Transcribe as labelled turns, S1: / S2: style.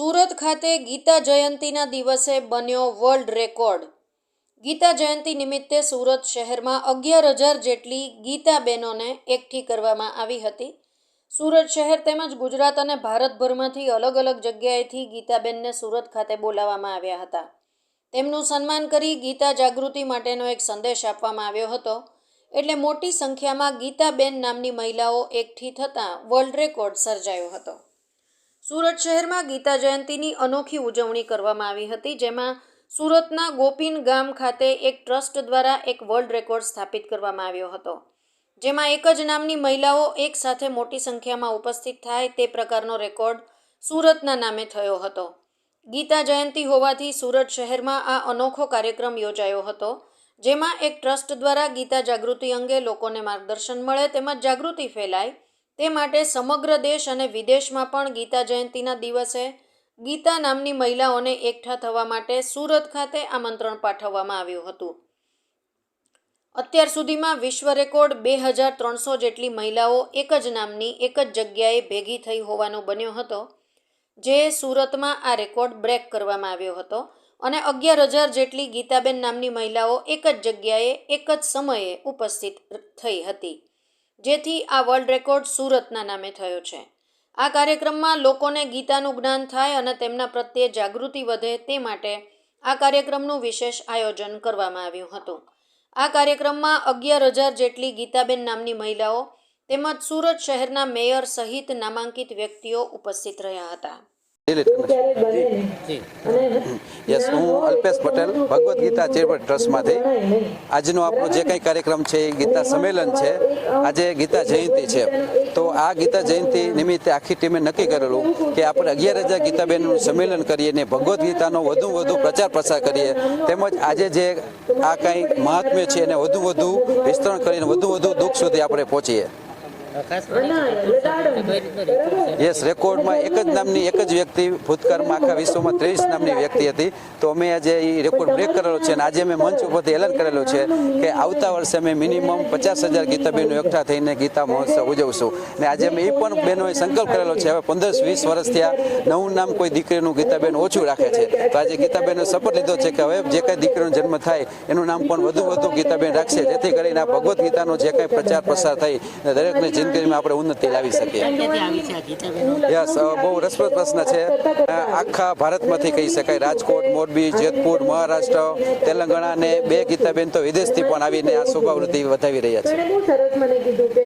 S1: સુરત ખાતે ગીતા જયંતીના દિવસે બન્યો વર્લ્ડ રેકોર્ડ ગીતા જયંતી નિમિત્તે સુરત શહેરમાં અગિયાર હજાર જેટલી ગીતા બહેનોને એકઠી કરવામાં આવી હતી. સુરત શહેર તેમજ ગુજરાત અને ભારતભરમાંથી અલગ અલગ જગ્યાએથી ગીતાબેનને સુરત ખાતે બોલાવવામાં આવ્યા હતા. તેમનું સન્માન કરી ગીતા જાગૃતિ માટેનો એક સંદેશ આપવામાં આવ્યો હતો. એટલે મોટી સંખ્યામાં ગીતાબેન નામની મહિલાઓ એકઠી થતાં વર્લ્ડ રેકોર્ડ સર્જાયો હતો. સુરત શહેરમાં ગીતા જયંતીની અનોખી ઉજવણી કરવામાં આવી હતી, જેમાં સુરતના ગોપીન ગામ ખાતે એક ટ્રસ્ટ દ્વારા એક વર્લ્ડ રેકોર્ડ સ્થાપિત કરવામાં આવ્યો હતો. જેમાં એક જ નામની મહિલાઓ એક સાથે મોટી સંખ્યામાં ઉપસ્થિત થાય તે પ્રકારનો રેકોર્ડ સુરતના નામે થયો હતો. ગીતા જયંતી હોવાથી સુરત શહેરમાં આ અનોખો કાર્યક્રમ યોજાયો હતો, જેમાં એક ટ્રસ્ટ દ્વારા ગીતા જાગૃતિ અંગે લોકોને માર્ગદર્શન મળે તેમજ જાગૃતિ ફેલાય તે માટે સમગ્ર દેશ અને વિદેશમાં પણ ગીતા જયંતીના દિવસે ગીતા નામની મહિલાઓને એકઠા થવા માટે સુરત ખાતે આમંત્રણ પાઠવવામાં આવ્યું હતું. અત્યાર સુધીમાં વિશ્વ રેકોર્ડ બે હજાર ત્રણસો જેટલી મહિલાઓ એક જ નામની એક જ જગ્યાએ ભેગી થઈ હોવાનો બન્યો હતો, જે સુરતમાં આ રેકોર્ડ બ્રેક કરવામાં આવ્યો હતો અને અગિયાર હજાર જેટલી ગીતાબેન નામની મહિલાઓ એક જ જગ્યાએ, એક જ સમયે ઉપસ્થિત થઈ હતી. જેથી આ વર્લ્ડ રેકોર્ડ સુરતના નામે થયો છે. આ કાર્યક્રમમાં લોકોને ગીતાનું જ્ઞાન થાય અને તેમના પ્રત્યે જાગૃતિ વધે તે માટે આ કાર્યક્રમનું વિશેષ આયોજન કરવામાં આવ્યું હતું. આ કાર્યક્રમમાં અગિયાર હજાર જેટલી ગીતાબેન નામની મહિલાઓ તેમજ સુરત શહેરના મેયર સહિત નામાંકિત વ્યક્તિઓ ઉપસ્થિત રહ્યા હતા.
S2: યસ હું અલ્પેશ પટેલ ભગવદ્ ગીતા ચેરિટેબલ ટ્રસ્ટમાંથી. આજનો આપણો જે કંઈ કાર્યક્રમ છે એ ગીતા સંમેલન છે. આજે ગીતા જયંતિ છે. તો આ ગીતા જયંતિ નિમિત્તે આખી ટીમે નક્કી કરેલું કે આપણે અગિયાર હજાર ગીતાબેનનું સંમેલન કરીએ ને ભગવદ્ ગીતાનો વધુ વધુ પ્રચાર પ્રસાર કરીએ. તેમજ આજે જે આ કાંઈ મહાત્મ્ય છે એને વધુ વધુ વિસ્તરણ કરીને વધુ વધુ દુઃખ સુધી આપણે પહોંચીએ. યસ રેકોર્ડમાં એક જ નામની એક જ વ્યક્તિ ભૂતકાળમાં આખા વિશ્વમાં ત્રેવીસ નામની વ્યક્તિ હતી. તો અમે આજે એ રેકોર્ડ બ્રેક કરેલો છે અને આજે મેં મંચ ઉપરથી એલાન કરેલું છે કે આવતા વર્ષે અમે મિનિમમ પચાસ હજાર ગીતાબેનો એકઠા થઈને ગીતા મહોત્સવ ઉજવશું. અને આજે અમે એ પણ બહેનોએ સંકલ્પ કરેલો છે, હવે પંદર વીસ વર્ષ થયા નવું નામ કોઈ દીકરીનું ગીતાબેન ઓછું રાખે છે. તો આજે ગીતાબેનનો શપથ લીધો છે કે હવે જે કાંઈ દીકરીનો જન્મ થાય એનું નામ પણ વધુ વધુ ગીતાબેન રાખશે. જેથી કરીને આ ભગવદ્ ગીતાનો જે કાંઈ પ્રચાર પ્રસાર થાય દરેકની જિંદગીમાં આપણે ઉન્નતિ લાવી શકીએ. યસ બહુ રસપ્રદ પ્રશ્ન છે. આખા ભારતમાંથી કહી શકાય રાજકોટ મોરબી જેતપુર મહારાષ્ટ્ર તેલંગાણા અને બે ગીતાબેન તો વિદેશથી પણ આવીને આ શોભાવૃત્તિ વધાવી રહ્યા છે.